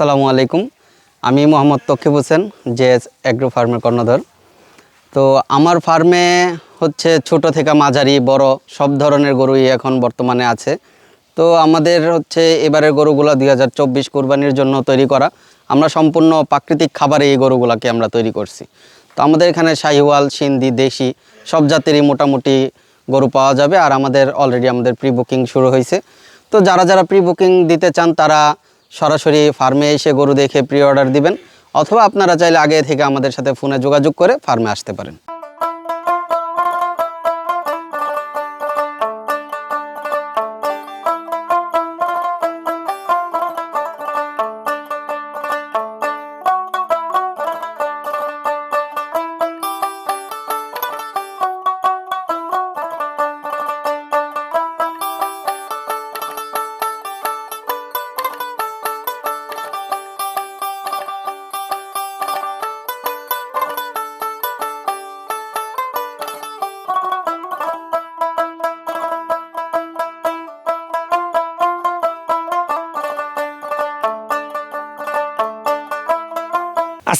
আসসালামু আলাইকুম। আমি মোহাম্মদ তকিব হোসেন, জেএস অ্যাগ্রো ফার্মের কর্ণধর। তো আমার ফার্মে হচ্ছে ছোট থেকে মাঝারি, বড় সব ধরনের গরুই এখন বর্তমানে আছে। তো আমাদের হচ্ছে এবারের গরুগুলো দুই হাজার চব্বিশ কোরবানির জন্য তৈরি করা। আমরা সম্পূর্ণ প্রাকৃতিক খাবারে এই গরুগুলোকে আমরা তৈরি করছি। তো আমাদের এখানে শাহিওয়াল, সিন্ধি, দেশি সব জাতেরই মোটামুটি গরু পাওয়া যাবে। আর আমাদের অলরেডি আমাদের প্রি বুকিং শুরু হয়েছে। তো যারা যারা প্রি বুকিং দিতে চান তারা সরাসরি ফার্মে এসে গরু দেখে প্রি অর্ডার দিবেন, অথবা আপনারা চাইলে আগে থেকে আমাদের সাথে ফোনে যোগাযোগ করে ফার্মে আসতে পারেন।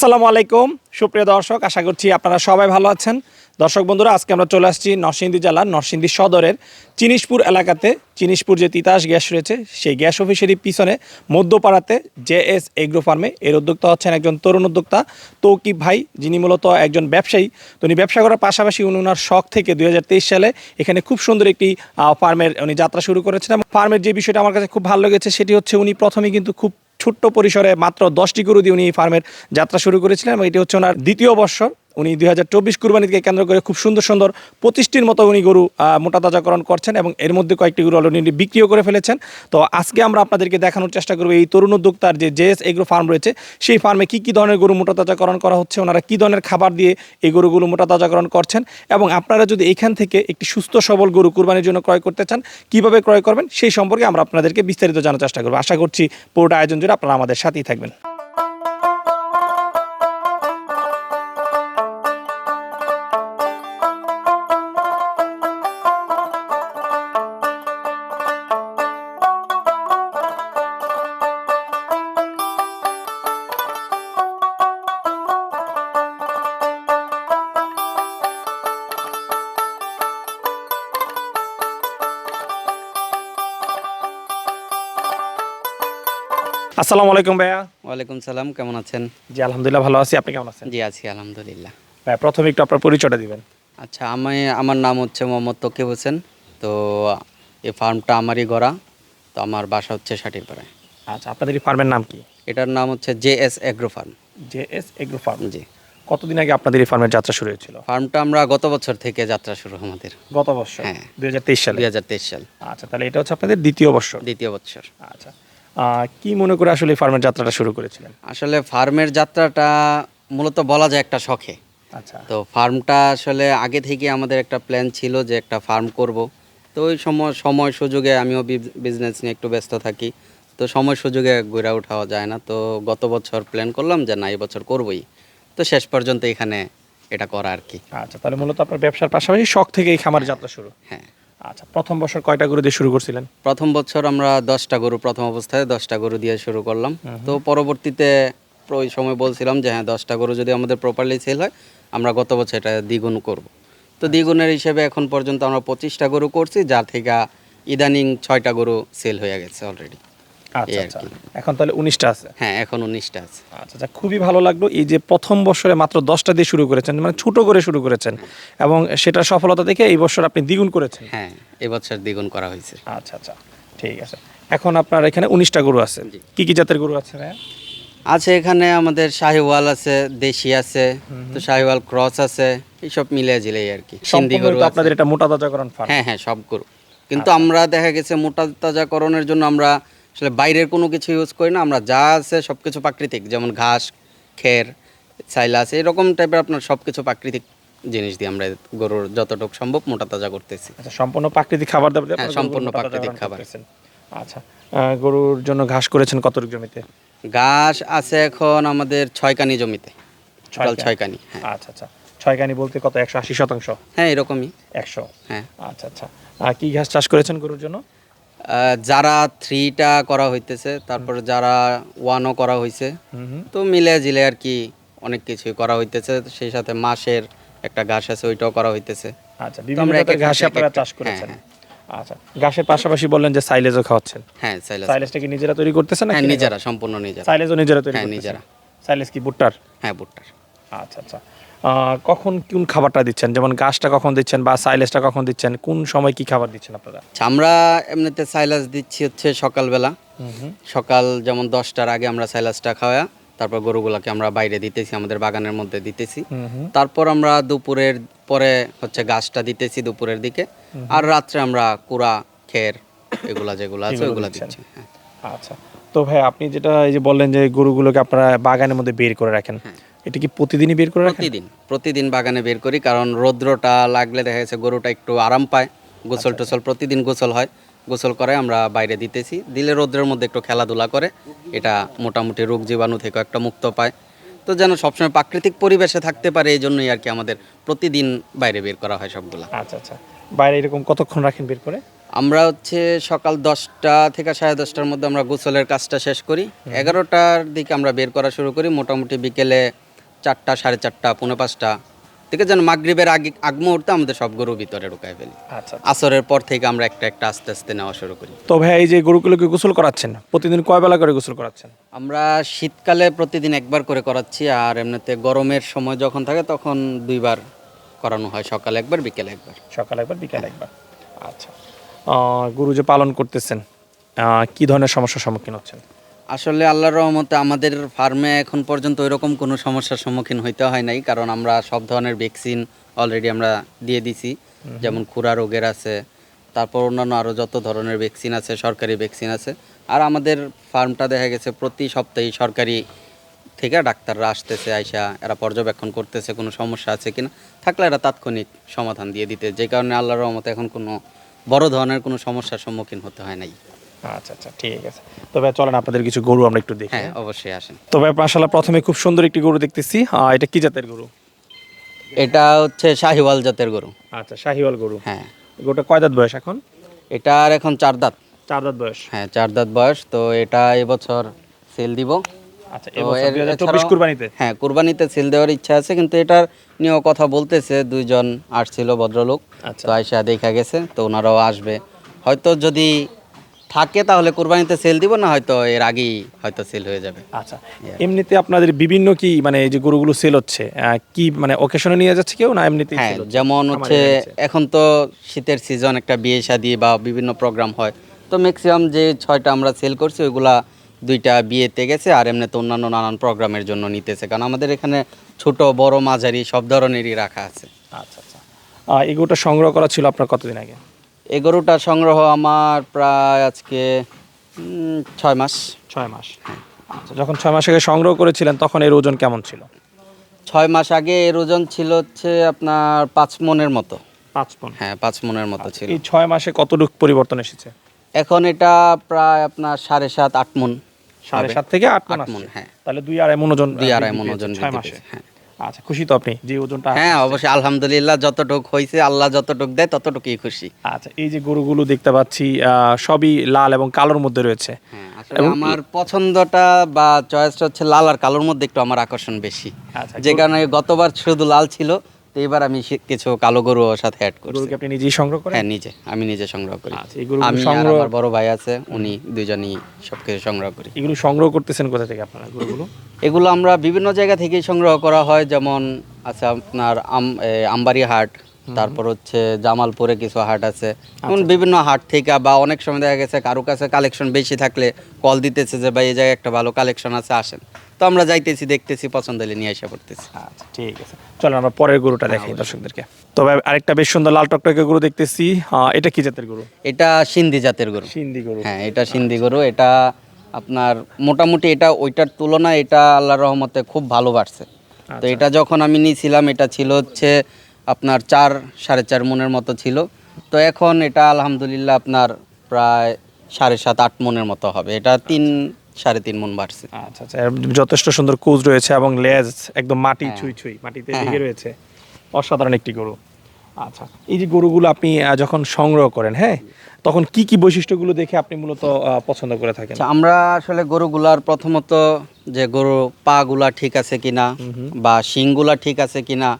আসসালামু আলাইকুম। সুপ্রিয় দর্শক, আশা করছি আপনারা সবাই ভালো আছেন। দর্শক বন্ধুরা, আজকে আমরা চলে আসছি নরসিংদী জেলার নরসিংদী সদরের চিনিশপুর এলাকাতে। চিনিশপুর যে তিতাস গ্যাস রয়েছে, সেই গ্যাস অফিসেরই পিছনে মধ্যপাড়াতে জে এস এগ্রো ফার্মে এর উদ্যোক্তা হচ্ছেন একজন তরুণ উদ্যোক্তা তৌকিব ভাই, যিনি মূলত একজন ব্যবসায়ী। তো উনি ব্যবসা করার পাশাপাশি উনি ওনার শখ থেকে দুই হাজার তেইশ সালে এখানে খুব সুন্দর একটি ফার্মের উনি যাত্রা শুরু করেছেন। এবং ফার্মের যে বিষয়টা আমার কাছে খুব ভালো লেগেছে, সেটি হচ্ছে উনি প্রথমে কিন্তু খুব ছোট্ট পরিসরে মাত্র দশটি গরু দিয়ে উনি ফার্মের যাত্রা শুরু করেছিলেন এবং এটি হচ্ছে ওনার দ্বিতীয় বর্ষ উনি দুই হাজার চব্বিশ কুরবানিকে কেন্দ্র করে খুব সুন্দর সুন্দর পঁচিশটির মতো উনি গরু মোটা তাজাকরণ করছেন এবং এর মধ্যে কয়েকটি গরু অলরেডি বিক্রিও করে ফেলেছেন। তো আজকে আমরা আপনাদেরকে দেখানোর চেষ্টা করব এই তরুণ উদ্যোক্তার যে জেএস এগ্রো ফার্ম রয়েছে, সেই ফার্মে কী কী ধরনের গরু মোটা তাজাকরণ করা হচ্ছে, ওনারা কী ধরনের খাবার দিয়ে এই গরুগুলো মোটা তাজাকরণ করছেন এবং আপনারা যদি এখান থেকে একটি সুস্থ, সবল গরু কুরবানির জন্য ক্রয় করতে চান, কীভাবে ক্রয় করবেন সেই সম্পর্কে আমরা আপনাদেরকে বিস্তারিত জানার চেষ্টা করব। আশা করছি পুরোটা আয়োজন জুড়ে আপনারা আমাদের সাথেই থাকবেন। আসসালামু আলাইকুম ভাইয়া। ওয়ালাইকুম সালাম কেমন আছেন? জি আলহামদুলিল্লাহ ভালো আছি। আপনি কেমন আছেন? জি আছি আলহামদুলিল্লাহ। ভাইয়া প্রথমে একটু আপনার পরিচয়টা দিবেন। আচ্ছা আমি আমার নাম হচ্ছে মোহাম্মদ তকিব হোসেন। তো এই ফার্মটা আমারই গড়া। তো আমার বাসা হচ্ছে ষাটিরপাড়ায় আচ্ছা আপনাদের এই ফার্মের নাম কি? এটার নাম হচ্ছে J S agro farm. J S agro farm. জি। কতদিন আগে আপনাদের এই ফার্মের যাত্রা শুরু হয়েছিল? ফার্মটা আমরা গত বছর থেকে যাত্রা শুরু আমাদের। গত বছর? হ্যাঁ। দুই হাজার তেইশ সাল? দুই হাজার তেইশ সাল। আচ্ছা তাহলে এটা হচ্ছে আপনাদের দ্বিতীয় বছর। দ্বিতীয় বছর। আচ্ছা। কি মনে করে আসলে ফার্মের যাত্রাটা শুরু করেছিলেন? আসলে ফার্মের যাত্রাটা মূলত বলা যায় একটা শখে। আচ্ছা। তো ফার্মটা আসলে আগে থেকে আমাদের একটা প্ল্যান ছিল যে একটা ফার্ম করব। তো ওই সময় সময় সুযোগে আমিও বিজনেস নিয়ে একটু ব্যস্ত থাকি। তো সময় সুযোগে ঘুরে ওঠাও যায় না। তো গত বছর প্ল্যান করলাম যে না এই বছর করবই। তো শেষ পর্যন্ত এখানে এটা করা আর কি। আচ্ছা তাহলে মূলত আপনার ব্যবসার পাশাপাশি শখ থেকে এই খামার যাত্রা শুরু। হ্যাঁ। আচ্ছা প্রথম বছর কয়টা গরু দিয়ে শুরু করছিলেন? প্রথম বছর আমরা দশটা গরু প্রথম অবস্থায় দশটা গরু দিয়ে শুরু করলাম। তো পরবর্তীতে ওই সময় বলছিলাম যে হ্যাঁ দশটা গরু যদি আমাদের প্রপারলি সেল হয় আমরা গত বছর এটা দ্বিগুণ করব। তো দ্বিগুণের হিসেবে এখন পর্যন্ত আমরা পঁচিশটা গরু করছি যা থেকে ইদানিং ছয়টা গরু সেল হয়ে গেছে অলরেডি আচ্ছা আচ্ছা। এখন তাহলে উনিশটা আছে? হ্যাঁ এখন উনিশটা আছে। আচ্ছা আচ্ছা খুবই ভালো লাগল। এই যে প্রথম বছরে মাত্র দশটা দিয়ে শুরু করেছেন মানে ছোট করে শুরু করেছেন এবং সেটার সফলতা দেখে এই বছর আপনি দ্বিগুণ করেছেন। হ্যাঁ এবছর দ্বিগুণ করা হয়েছে। আচ্ছা আচ্ছা ঠিক আছে। এখন আপনার এখানে উনিশটা গরু আছে। কি কি জাতের গরু আছে ভাইয়া? আছে এখানে আমাদের শাহিওয়াল আছে দেশি আছে তো শাহিওয়াল ক্রস আছে এইসব মিলে জিলেই আর কি। সিন্ধি গরু আপনাদের এটা মোটা তাজাকরণ হ্যাঁ হ্যাঁ সব গরু। কিন্তু আমরা দেখা গেছে মোটা তাজাকরণের জন্য আমরা আসলে বাইরের কোনো কিছু ইউজ করি না আমরা যা আছে সব কিছু প্রাকৃতিক যেমন ঘাস খের সাইলাস এরকম টাইপের আপনার সব কিছু প্রাকৃতিক জিনিস দিয়ে আমরা গরুর যতটুকু সম্ভব মোটা তাজা করতেছি। আচ্ছা সম্পূর্ণ প্রাকৃতিক খাবার দাবার হ্যাঁ, সম্পূর্ণ প্রাকৃতিক খাবার। আচ্ছা গরুর জন্য ঘাস করেছেন কতটুকু জমিতে? ঘাস আছে এখন আমাদের ছয় কানি জমিতে। টোটাল। ছয় কানি হ্যাঁ। আচ্ছা আচ্ছা ছয় কানি বলতে কত? একশো আশি শতাংশ? হ্যাঁ এরকমই। একশো? হ্যাঁ। আচ্ছা আচ্ছা। আর কি ঘাস চাষ করেছেন গরুর জন্য? যারা থ্রিটা করা হইতেছে তারপর যারা ওয়ানও করা হয়েছে তো মিলে জিলে আর কি অনেক কিছুই করা হইতেছে। সেই সাথে মাসের একটা ঘাস আছে ওইটাও করা হইতেছে। আচ্ছা বিভিন্ন ঘাসে আপনারা চাষ করেছেন। হ্যাঁ, আচ্ছা ঘাসের পাশাপাশি বললেন যে সাইলেজও খাওয়াচ্ছেন। হ্যাঁ সাইলাস সাইলেজটা কি নিজেরা তৈরি করতেছেন না হ্যাঁ নিজেরা সম্পূর্ণ নিজেরা। সাইলেজও নিজেরা তৈরি হ্যাঁ, নিজেরা। সাইলেজ কি ভুট্টার? হ্যাঁ ভুট্টার। আচ্ছা আচ্ছা। কখন কোন খাবারটা দিচ্ছেন? যেমন গাছটা কখন দিচ্ছেন বা সাইলেজটা কখন দিচ্ছেন? কোন সময় কি খাবার দিচ্ছেন আপনারা? আচ্ছা, আমরা এমনিতে সাইলাস দিচ্ছি হচ্ছে সকালবেলা। সকাল যেমন দশটার আগে আমরা সাইলাসটা খাওয়া তারপর গরুগুলাকে আমরা বাইরে দিতেছি আমাদের বাগানের মধ্যে দিতেছি। তারপর আমরা দুপুরের পরে হচ্ছে গাছটা দিতেছি দুপুরের দিকে। আর রাত্রে আমরা কুড়া খের এগুলা যেগুলো আছে ওগুলা। দিচ্ছি হ্যাঁ। আচ্ছা। তো ভাই আপনি যেটা এই যে বললেন যে গরুগুলোকে আপনারা বাগানের মধ্যে বের করে রাখেন এটা কি প্রতিদিনই বের করে প্রতিদিন প্রতিদিন বাগানে বের করি কারণ রৌদ্রটা লাগলে দেখা যাচ্ছে গরুটা একটু আরাম পায়। গোসল টোসল প্রতিদিন গোসল হয়। গোসল করে আমরা বাইরে দিতেছি। দিলে রৌদ্রের মধ্যে একটু খেলাধুলা করে। এটা মোটামুটি রোগ জীবাণু থেকে একটা মুক্ত পায়। তো যেন সবসময় প্রাকৃতিক পরিবেশে থাকতে পারে এই জন্যই আর কি আমাদের প্রতিদিন বাইরে বের করা হয় সবগুলো। আচ্ছা আচ্ছা। বাইরে এরকম কতক্ষণ রাখেন বের করে? আমরা হচ্ছে সকাল দশটা থেকে সাড়ে দশটার মধ্যে আমরা গোসলের কাজটা শেষ করি। এগারোটার দিকে আমরা বের করা শুরু করি। মোটামুটি বিকেলে চারটা সাড়ে চারটা পৌনে পাঁচটা। থেকে যেন মাগরীবের আগে আগ মুহূর্তে আমাদের সব গরু ভিতরে ঢুকায় ফেলি। আচ্ছা আসরের পর থেকে আমরা একটা একটা আস্তে আস্তে নেওয়া শুরু করি। তো ভাই এই যে গরুগুলোকে গোসল করাচ্ছেন প্রতিদিন কয় বেলা করে গোসল করাচ্ছেন? আমরা শীতকালে প্রতিদিন একবার করে করাচ্ছি আর এমনিতে গরমের সময় যখন থাকে তখন দুইবার করানো হয় সকালে একবার বিকেলে একবার। সকালে একবার বিকাল একবার। আচ্ছা। গরু যে পালন করতেছেন কি ধরনের সমস্যার সম্মুখীন হচ্ছেন? আসলে আল্লাহর রহমতে আমাদের ফার্মে এখন পর্যন্ত ওইরকম কোনো সমস্যার সম্মুখীন হইতে হয় নাই কারণ আমরা সব ধরনের ভ্যাকসিন অলরেডি আমরা দিয়ে দিছি যেমন খুরা রোগের আছে তারপর অন্যান্য আরও যত ধরনের ভ্যাকসিন আছে সরকারি ভ্যাকসিন আছে। আর আমাদের ফার্মটা দেখা গেছে প্রতি সপ্তাহে সরকারি থেকে ডাক্তাররা আসতেছে আইসা এরা পর্যবেক্ষণ করতেছে কোনো সমস্যা আছে কিনা থাকলে এরা তাৎক্ষণিক সমাধান দিয়ে দিতে। যে কারণে আল্লাহর রহমতে এখন কোনো বড় ধরনের কোনো সমস্যার সম্মুখীন হতে হয় নাই। আচ্ছা আচ্ছা ঠিক আছে। তবে চলেন আপনাদের কিছু গরু আমরা একটু দেখি। হ্যাঁ অবশ্যই আসেন। তবে মাশাল্লাহ প্রথমে খুব সুন্দর একটি গরু দেখতেছি। এটা কি জাতের গরু? এটা হচ্ছে শাহিওয়াল জাতের গরু। আচ্ছা শাহিওয়াল গরু। হ্যাঁ। গরুটা কয় দাঁত বয়স এখন? এটার এখন চার দাঁত। চার দাঁত বয়স। হ্যাঁ চার দাঁত বয়স। তো এটা এবছর সেল দিব। আচ্ছা চব্বিশ কুরবানিতে? হ্যাঁ কুরবানিতে সেল দেওয়ার ইচ্ছা আছে কিন্তু এটার নিয়েও কথা বলতেছে। দুইজন আসছিল ভদ্রলোক। আচ্ছা। তো আয়সা দেখা গেছে তো ওনারাও আসবে। হয়তো যদি থাকে তাহলে কুরবানিতে সেল দিব না হয়তো এর আগেই হয়তো সেল হয়ে যাবে। আচ্ছা এমনিতে আপনাদের বিভিন্ন কি মানে এই যে গরুগুলো সেল হচ্ছে কি মানে ওকেশনে নিয়ে যাচ্ছে কেউ না এমনিতেই হ্যাঁ যেমন হচ্ছে এখন তো শীতের সিজন একটা বিয়ে শাদি বা বিভিন্ন প্রোগ্রাম হয় তো ম্যাক্সিমাম যে ছয়টা আমরা সেল করছি ওইগুলা দুইটা বিয়েতে গেছে আর এমনিতে অন্যান্য নানান প্রোগ্রামের জন্য নিতেছে কারণ আমাদের এখানে ছোট বড় মাঝারি সব ধরনেরই রাখা আছে। আচ্ছা আচ্ছা। গরুটা সংগ্রহ করা ছিল আপনার কতদিন আগে? এই গরুটা সংগ্রহ আমার প্রায় আজকে ছয় মাস। ছয় মাস। আচ্ছা যখন ছয় মাস আগে সংগ্রহ করেছিলেন তখন এর ওজন কেমন ছিল? ছয় মাস আগে এর ওজন ছিল হচ্ছে আপনার পাঁচ মনের মতো। পাঁচ পন হ্যাঁ পাঁচ মনের মতো ছিল। এই ছয় মাসে কতটুকু পরিবর্তন এসেছে? এখন এটা প্রায় আপনার সাড়ে সাত আট মন সাড়ে সাত থেকে আট মন। হ্যাঁ। তাহলে দুই আড়াই মন ওজন দুই আড়াই মন ওজন ছয় মাসে। হ্যাঁ। আচ্ছা খুশি তো আপনি? যে ওজনটা হ্যাঁ অবশ্যই আলহামদুলিল্লাহ যতটুক হয়েছে আল্লাহ যতটুক দেয় ততটুকুই খুশি। আচ্ছা এই যে গরুগুলো দেখতে পাচ্ছি আহ, সবই লাল এবং কালোর মধ্যে রয়েছে। হ্যাঁ আমার পছন্দটা বা চয়েসটা হচ্ছে লাল আর কালোর মধ্যে একটু আমার আকর্ষণ বেশি। আচ্ছা যে কারণে গতবার শুধু লাল ছিল তো এবার আমি কিছু কালো গরু সাথে অ্যাড করছি। আপনি নিজেই সংগ্রহ করেন? হ্যাঁ নিজে। আমি নিজে সংগ্রহ করি। আচ্ছা, আমি আর আমার বড় ভাই আছে উনি দুজনই সবকিছু সংগ্রহ করি। এগুলো সংগ্রহ করতেছেন কোথা থেকে আপনারা গরুগুলো? এগুলো আমরা বিভিন্ন জায়গা থেকেই সংগ্রহ করা হয় যেমন আছে আপনার আমবাড়ি হাট তারপর হচ্ছে জামালপুরে কিছু হাট আছে। এমন বিভিন্ন হাট থেকে বা অনেক সময় দেখা গেছে কারও কাছে কালেকশন বেশি থাকলে কল দিতেছে যে ভাই এই জায়গায় একটা ভালো কালেকশন আছে আসেন। তো আমরা যাইতেছি দেখতেছি পছন্দ হলে নিয়ে এসে পড়তেছি। আচ্ছা ঠিক আছে। চলেন আমরা পরের গরুটা দেখাই দর্শকদেরকে। তবে আরেকটা বেশ সুন্দর লাল টকটকে গরু দেখতেছি। এটা কি জাতের গরু? এটা সিন্ধি জাতের গরু। সিন্ধি গরু। হ্যাঁ এটা সিন্ধি গরু। এটা আপনার মোটামুটি এটা ওইটার তুলনায় এটা আল্লাহর রহমতে খুব ভালো বাড়ছে। তো এটা যখন আমি নিয়েছিলাম এটা ছিল হচ্ছে আপনার চার সাড়ে চার মনের মতো ছিল। তো এখন এটা আলহামদুলিল্লাহ আপনার প্রায় সাড়ে সাত আট মনের মতো হবে। এটা তিন সাড়ে তিন মন বাড়ছে। আচ্ছা আচ্ছা যথেষ্ট সুন্দর কোচ রয়েছে এবং লেজ একদম মাটি হ্যাঁ। ছুঁই ছুঁই মাটিতে লেগে রয়েছে। অসাধারণ একটি গরু। আচ্ছা এই যে গরুগুলো আপনি যখন সংগ্রহ করেন হ্যাঁ তখন কি কি বৈশিষ্ট্যগুলো দেখে আপনি মূলত পছন্দ করে থাকেন? আচ্ছা আমরা আসলে গরুগুলার প্রথমত যে গরু পাগুলা ঠিক আছে কিনা বা শিংগুলা ঠিক আছে কিনা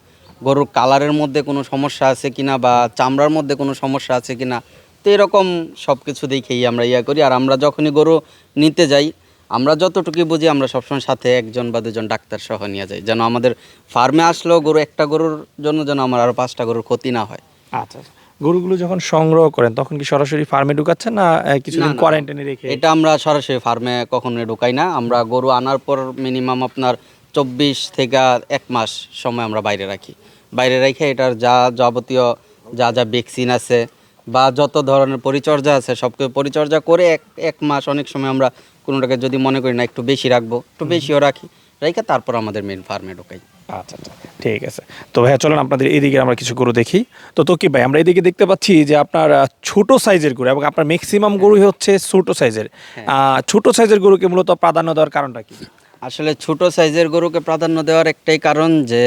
গরুর কালারের মধ্যে কোনো সমস্যা আছে কিনা বা চামড়ার মধ্যে কোনো সমস্যা আছে কিনা তো এরকম সব কিছু দেখেই আমরা ইয়া করি। আর আমরা যখনই গরু নিতে যাই আমরা যতটুকু বুঝি আমরা সবসময় সাথে একজন বা দুজন ডাক্তার সহ নিয়ে যাই। যেন আমাদের ফার্মে আসলেও গরু একটা গরুর জন্য যেন আমার আরও পাঁচটা গরুর ক্ষতি না হয়। আচ্ছা আচ্ছা। গরুগুলো যখন সংগ্রহ করেন তখন কি সরাসরি ফার্মে ঢুকাচ্ছেন না কিছুদিন না। কোয়ারেন্টাইনে রেখে? এটা আমরা সরাসরি ফার্মে কখনো ঢুকাই না। আমরা গরু আনার পর মিনিমাম আপনার চব্বিশ থেকে এক মাস সময় আমরা বাইরে রাখি। বাইরে রেখে এটার যা যাবতীয় যা যা ভ্যাকসিন আছে বা যত ধরনের পরিচর্যা আছে সব কিছু পরিচর্যা করে এক এক মাস অনেক সময় আমরা কোনোটাকে যদি মনে করি না একটু বেশি রাখব একটু বেশিও রাখি রেখে তারপর আমাদের মেন ফার্মে ঢুকাই। আচ্ছা আচ্ছা ঠিক আছে। তো ভাইয়া চলুন আপনাদের এদিকে আমরা কিছু গরু দেখি। তো তো কি ভাই আমরা এদিকে দেখতে পাচ্ছি যে আপনার ছোট সাইজের গরু এবং আপনার ম্যাক্সিমাম গরুই হচ্ছে ছোট সাইজের। আহ, ছোট সাইজের গরুকে মূলত প্রাধান্য দেওয়ার কারণটা কি? আসলে ছোট সাইজের গরুকে প্রাধান্য দেওয়ার একটাই কারণ যে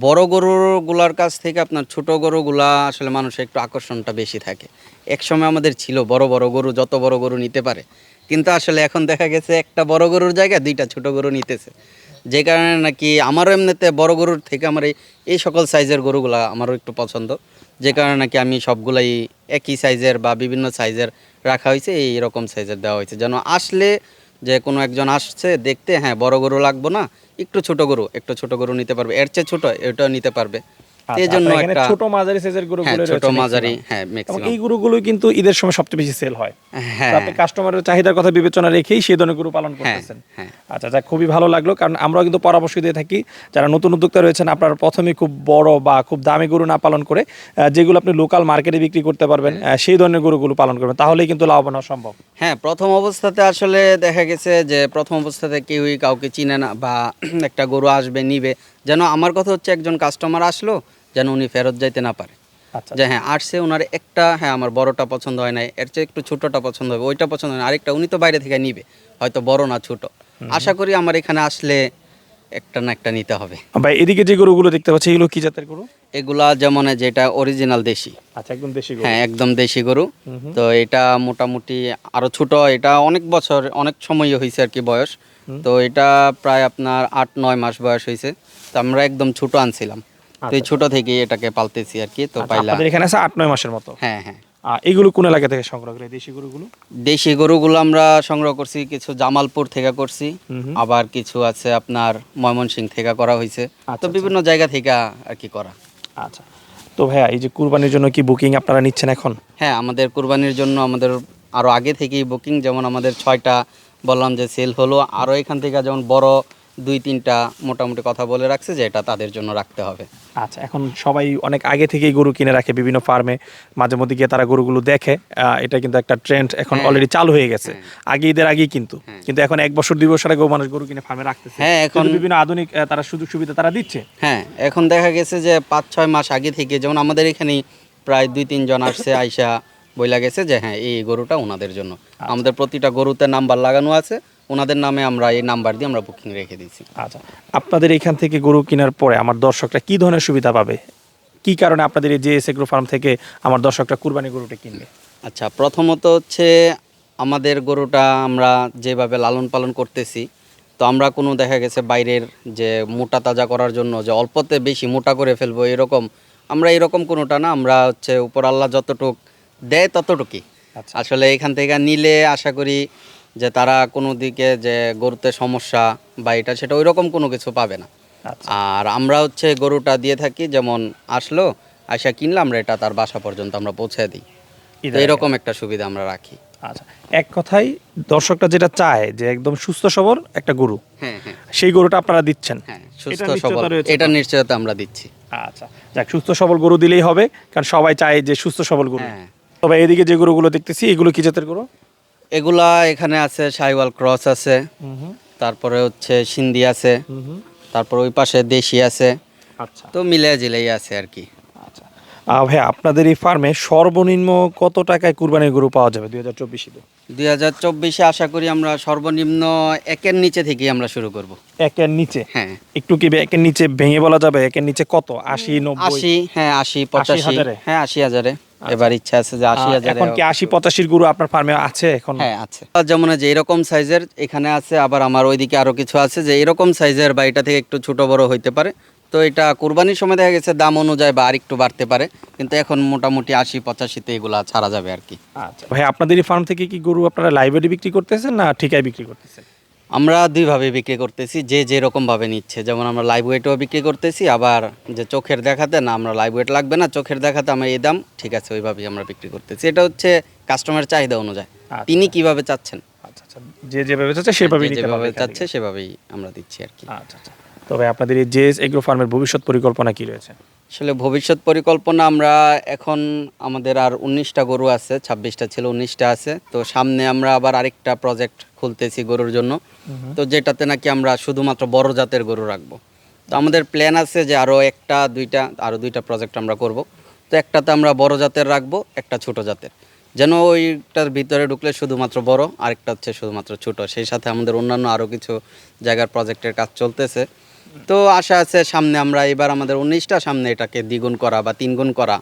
বড় গরুগুলার কাছ থেকে আপনার ছোট গরুগুলা আসলে মানুষের একটু আকর্ষণটা বেশি থাকে। এক সময় আমাদের ছিল বড় বড় গরু যত বড় গরু নিতে পারে কিন্তু আসলে এখন দেখা গেছে একটা বড় গরুর জায়গায় দুইটা ছোট গরু নিতেছে। যে কারণে নাকি আমারও এমনিতে বড় গরুর থেকে আমার এই সকল সাইজের গরুগুলা আমারও একটু পছন্দ। যে কারণে নাকি আমি সবগুলাই একই সাইজের বা বিভিন্ন সাইজের রাখা হয়েছে, এই রকম সাইজের দেওয়া হয়েছে। যেন আসলে যে কোনো একজন আসছে, দেখতে হ্যাঁ বড় গরু লাগবো না, একটু ছোট গরু, একটু ছোট গরু নিতে পারবে। এর চেয়ে ছোটো, এটাও নিতে পারবে। আচ্ছা, এই জন্য আপনার এখানে একটা ছোট মাঝারি সাইজের গরুগুলো হ্যাঁ ছোট মাঝারি হ্যাঁ ম্যাক্সিমাম এই কিন্তু ঈদের সময় সবচেয়ে বেশি সেল হয়। হ্যাঁ। আপনি কাস্টমারের চাহিদার কথা বিবেচনা রেখেই সেই ধরনের গরু পালন করতেছেন। হ্যাঁ। আচ্ছা খুবই ভালো লাগল কারণ আমরাও কিন্তু পরামর্শ দিয়ে থাকি যারা নতুন উদ্যোক্তা রয়েছেন আপনারা প্রথমে খুব বড় বা খুব দামি গরু না পালন করে যেগুলো আপনি লোকাল মার্কেটে বিক্রি করতে পারবেন সেই ধরনের গরুগুলো পালন করবেন তাহলেই কিন্তু লাভবান হওয়া সম্ভব। হ্যাঁ প্রথম অবস্থাতে আসলে দেখা গেছে যে প্রথম অবস্থাতে কেউই কাউকে চিনে না বা একটা গরু আসবে নিবে যেন আমার কথা হচ্ছে একজন কাস্টমার আসলো যেন উনি ফেরত যাইতে না পারে। আচ্ছা যে হ্যাঁ আসছে ওনার একটা হ্যাঁ আমার বড়টা পছন্দ হয় না এর চেয়ে একটু ছোটটা পছন্দ হবে ওইটা পছন্দ হয় না আরেকটা উনি তো বাইরে থেকে নিবে হয়তো বড় না ছোট। আশা করি আমার এখানে আসলে একটা না একটা নিতে হবে। ভাই এদিকে যে গরুগুলো দেখতে পাচ্ছি এগুলো কি জাতের গরু? এগুলা যেমন যেটা অরিজিনাল দেশি। আচ্ছা একদম দেশি গরু। হ্যাঁ একদম দেশি গরু। তো এটা মোটামুটি আরও ছোট এটা অনেক বছর অনেক সময় হয়েছে আর কি বয়স। তো এটা প্রায় আপনার আট নয় মাস বয়স হয়েছে। তো আমরা একদম ছোট আনছিলাম। তো এই ছোট থেকেই এটাকে পালতেছি আর কি তো আচ্ছা, পাইলা এখানে আছে আট নয় মাসের মতো? হ্যাঁ হ্যাঁ। আহ, এইগুলো কোন এলাকা থেকে সংগ্রহ করে? দেশি গরুগুলো? দেশি গরুগুলো আমরা সংগ্রহ করছি কিছু জামালপুর থেকে করছি। আবার কিছু আছে আপনার ময়মনসিং থেকে করা হয়েছে। তো বিভিন্ন জায়গা থেকে আর কি করা। আচ্ছা। তো ভাইয়া এই যে কুরবানির জন্য কি বুকিং আপনারা নিচ্ছেন এখন? হ্যাঁ আমাদের কুরবানির জন্য আমাদের আরও আগে থেকেই বুকিং যেমন আমাদের ছয়টা বললাম যে সেল হলো। আরও এখান থেকে যেমন বড় দুই তিনটা মোটামুটি কথা বলে রাখছে যে এটা তাদের জন্য রাখতে হবে। আচ্ছা এখন সবাই অনেক আগে থেকেই গরু কিনে রাখে বিভিন্ন ফার্মে মাঝে মধ্যে গিয়ে তারা গরুগুলো দেখে। এটা কিন্তু একটা ট্রেন্ড এখন হ্যাঁ। অলরেডি চালু হয়ে গেছে। আগে ঈদের আগেই কিন্তু। কিন্তু এখন এক বছর দুই বছর আগেও মানুষ গরু কিনে ফার্মে রাখতেছে। হ্যাঁ, এখন- বিভিন্ন আধুনিক তারা সুযোগ সুবিধা তারা দিচ্ছে। হ্যাঁ এখন দেখা গেছে যে পাঁচ ছয় মাস আগে থেকে যেমন আমাদের এখানেই প্রায় দুই তিনজন আসছে আইসা বইলা গেছে যে হ্যাঁ এই গরুটা ওনাদের জন্য। আমাদের প্রতিটা গরুতে নাম্বার লাগানো আছে ওনাদের নামে আমরা এই নাম্বার দিয়ে আমরা বুকিং রেখে দিয়েছি। আচ্ছা আপনাদের এখান থেকে গরু কেনার পরে আমার দর্শকরা কি ধরনের সুবিধা পাবে? কি কারণে আপনাদের এই যে এগ্রো ফার্ম থেকে আমার দর্শকরা কুরবানি গরুটা কিনবে? আচ্ছা প্রথমত হচ্ছে আমাদের গরুটা আমরা যেভাবে লালন পালন করতেছি তো আমরা কোনো দেখা গেছে বাইরের যে মোটা তাজা করার জন্য যে অল্পতে বেশি মোটা করে ফেলব এরকম আমরা এরকম কোনোটা না আমরা হচ্ছে উপর আল্লাহ যতটুক দেয় ততটুকুই। আচ্ছা। আসলে এখান থেকে নিলে আশা করি যে তারা কোনো দিকে যে গরুতে সমস্যা বা এটা সেটা ওই রকম কোনো কিছু পাবে না। আচ্ছা। আর আমরা হচ্ছে গরুটা দিয়ে থাকি যেমন আসলো আশা কিনলাম আমরা এটা তার বাসা পর্যন্ত আমরা পৌঁছে দিই। এরকম একটা সুবিধা আমরা রাখি। আচ্ছা এক কথাই দর্শকরা যেটা চায় যে একদম সুস্থ সবল একটা গরু হ্যাঁ হ্যাঁ। সেই গরুটা আপনারা দিচ্ছেন। হ্যাঁ সুস্থ সবল। এটা? নিশ্চয়তা আমরা দিচ্ছি। আচ্ছা যাক সুস্থ সবল গরু দিলেই হবে কারণ সবাই চায় যে সুস্থ সবল গরু। হ্যাঁ। তবে এদিকে যে গরুগুলো দেখতেছি এগুলো কি জাতের গরু? এগুলা এখানে আছে সাইওয়াল ক্রস আছে তারপরে হচ্ছে সিন্ধি আছে তারপর ওই পাশে দেশি আছে আচ্ছা। তো মিলে জিলেই আছে আর কি। আচ্ছা। ভাইয়া আপনাদের এই ফার্মে সর্বনিম্ন কত টাকায় কুরবানির গরু পাওয়া যাবে দুই হাজার চব্বিশে? দুই হাজার চব্বিশে আশা করি আমরা সর্বনিম্ন একের নিচে থেকেই আমরা শুরু করব। একের নিচে? হ্যাঁ। একটু কি একের নিচে ভেঙে বলা যাবে? একের নিচে কত? আশি নব্বই? আশি হ্যাঁ আশি পঁচাশি। হাজারে? হ্যাঁ আশি হাজারে। এবার ইচ্ছা আছে যে আশি হাজারে এখন কি আশি পঁচাশির গরু আপনার ফার্মে আছে এখন? হ্যাঁ আছে। যেমন যে এরকম সাইজের এখানে আছে আবার আমার ওইদিকে আরও কিছু আছে যে এরকম সাইজের বা এটা থেকে একটু ছোট বড় হইতে পারে। তো এটা কুরবানির সময় দেখা গেছে দাম অনুযায়ী বা আরেকটু বাড়তে পারে কিন্তু এখন মোটামুটি আশি পঁচাশিতে এগুলা ছাড়া যাবে আর কি। আচ্ছা। ভাই আপনাদের এই ফার্ম থেকে কি গরু আপনারা লাইব্রেরি বিক্রি করতেছেন না ঠিকায় বিক্রি করতেছেন? আমরা দুইভাবে বিক্রি করতেছি যে যেরকম ভাবে নিচ্ছে। যেমন আমরা লাইভ ওয়েটও বিক্রি করতেছি আবার যে চোখের দেখাতে না আমরা লাইভ ওয়েট লাগবে না চোখের দেখাতে আমরা এই দাম ঠিক আছে ওইভাবেই আমরা বিক্রি করতেছি। এটা হচ্ছে কাস্টমার চাহিদা অনুযায়ী। আচ্ছা। তিনি কীভাবে চাচ্ছেন? আচ্ছা আচ্ছা যে যেভাবে চাচ্ছে সেভাবেই যেভাবে চাচ্ছে সেভাবেই আমরা দিচ্ছি আর কি। আচ্ছা আচ্ছা। তবে আপনাদের এই জেএস এগ্রো ফার্মের ভবিষ্যৎ পরিকল্পনা কি রয়েছে? আসলে ভবিষ্যৎ পরিকল্পনা আমরা এখন আমাদের আর উনিশটা গরু আছে ছাব্বিশটা ছিল উনিশটা আছে। তো সামনে আমরা আবার আরেকটা প্রজেক্ট খুলতেছি গরুর জন্য। তো যেটাতে নাকি আমরা শুধুমাত্র বড় জাতের গরু রাখব। তো আমাদের প্ল্যান আছে যে আরও একটা দুইটা আরও দুইটা প্রজেক্ট আমরা করব। তো একটাতে আমরা বড় জাতের রাখব একটা ছোট জাতের। যেন ওইটার ভিতরে ঢুকলে শুধুমাত্র বড় আরেকটা হচ্ছে শুধুমাত্র ছোট। সেই সাথে আমাদের অন্যান্য আরও কিছু জায়গার প্রজেক্টের কাজ চলতেছে। তো আশা আছে সামনে আমরা এবার আমাদের উনিশটা সামনে এটাকে দ্বিগুণ করা বা তিনগুণ করা।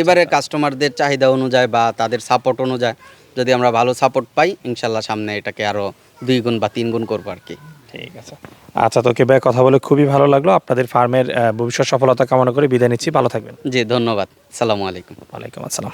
এবারে কাস্টমারদের চাহিদা অনুযায়ী বা তাদের সাপোর্ট অনুযায়ী যদি আমরা ভালো সাপোর্ট পাই ইনশাল্লাহ সামনে এটাকে আরও দুই গুণ বা তিন গুণ করব আর কি। ঠিক আছে। আচ্ছা তোকে ভাই কথা বলে খুবই ভালো লাগল। আপনাদের ফার্মের ভবিষ্যৎ সফলতা কামনা করে বিদায় নিচ্ছি। ভালো থাকবেন। জি ধন্যবাদ। সালামু আলাইকুম। ওয়ালাইকুম আসসালাম।